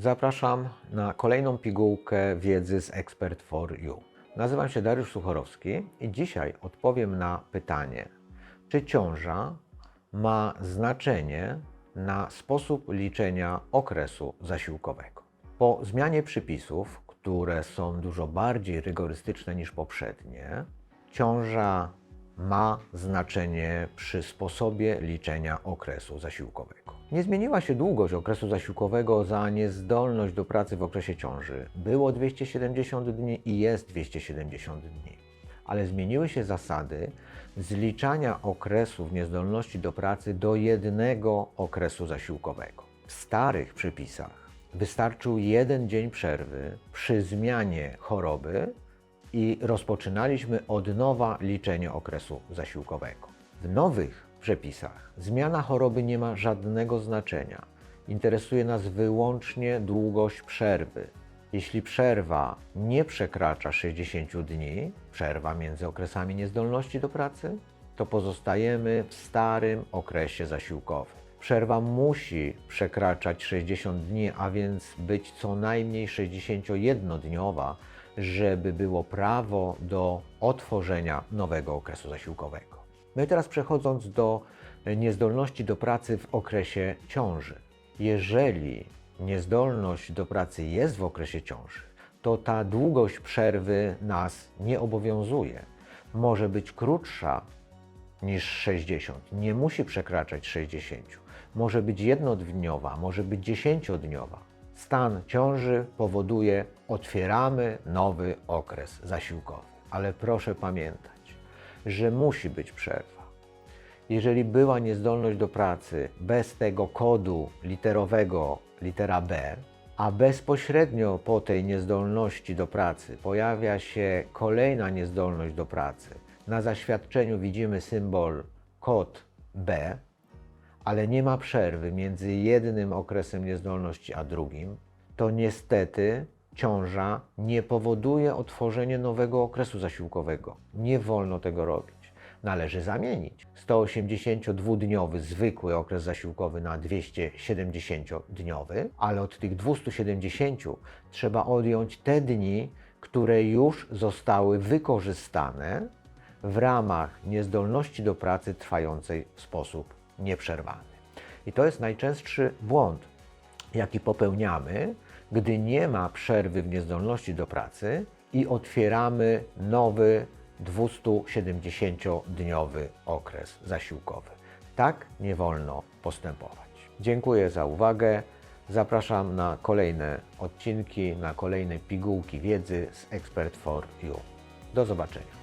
Zapraszam na kolejną pigułkę wiedzy z Expert for You. Nazywam się Dariusz Suchorowski i dzisiaj odpowiem na pytanie, czy ciąża ma znaczenie na sposób liczenia okresu zasiłkowego. Po zmianie przypisów, które są dużo bardziej rygorystyczne niż poprzednie, ciąża ma znaczenie przy sposobie liczenia okresu zasiłkowego. Nie zmieniła się długość okresu zasiłkowego za niezdolność do pracy w okresie ciąży. Było 270 dni i jest 270 dni. Ale zmieniły się zasady zliczania okresów niezdolności do pracy do jednego okresu zasiłkowego. W starych przepisach wystarczył jeden dzień przerwy przy zmianie choroby i rozpoczynaliśmy od nowa liczenie okresu zasiłkowego. W nowych przepisach zmiana choroby nie ma żadnego znaczenia. Interesuje nas wyłącznie długość przerwy. Jeśli przerwa nie przekracza 60 dni, przerwa między okresami niezdolności do pracy, to pozostajemy w starym okresie zasiłkowym. Przerwa musi przekraczać 60 dni, a więc być co najmniej 61-dniowa, żeby było prawo do otworzenia nowego okresu zasiłkowego. No i teraz przechodząc do niezdolności do pracy w okresie ciąży. Jeżeli niezdolność do pracy jest w okresie ciąży, to ta długość przerwy nas nie obowiązuje. Może być krótsza niż 60, nie musi przekraczać 60. Może być jednodniowa, może być dziesięciodniowa. Stan ciąży powoduje, otwieramy nowy okres zasiłkowy. Ale proszę pamiętać, że musi być przerwa. Jeżeli była niezdolność do pracy bez tego kodu literowego, litera B, a bezpośrednio po tej niezdolności do pracy pojawia się kolejna niezdolność do pracy, na zaświadczeniu widzimy symbol kod B, ale nie ma przerwy między jednym okresem niezdolności a drugim, to niestety ciąża nie powoduje otworzenia nowego okresu zasiłkowego. Nie wolno tego robić. Należy zamienić 182-dniowy zwykły okres zasiłkowy na 270-dniowy, ale od tych 270 trzeba odjąć te dni, które już zostały wykorzystane w ramach niezdolności do pracy trwającej w sposób nieprzerwany. I to jest najczęstszy błąd, jaki popełniamy, gdy nie ma przerwy w niezdolności do pracy i otwieramy nowy 270-dniowy okres zasiłkowy. Tak nie wolno postępować. Dziękuję za uwagę. Zapraszam na kolejne odcinki, na kolejne pigułki wiedzy z Expert for You. Do zobaczenia.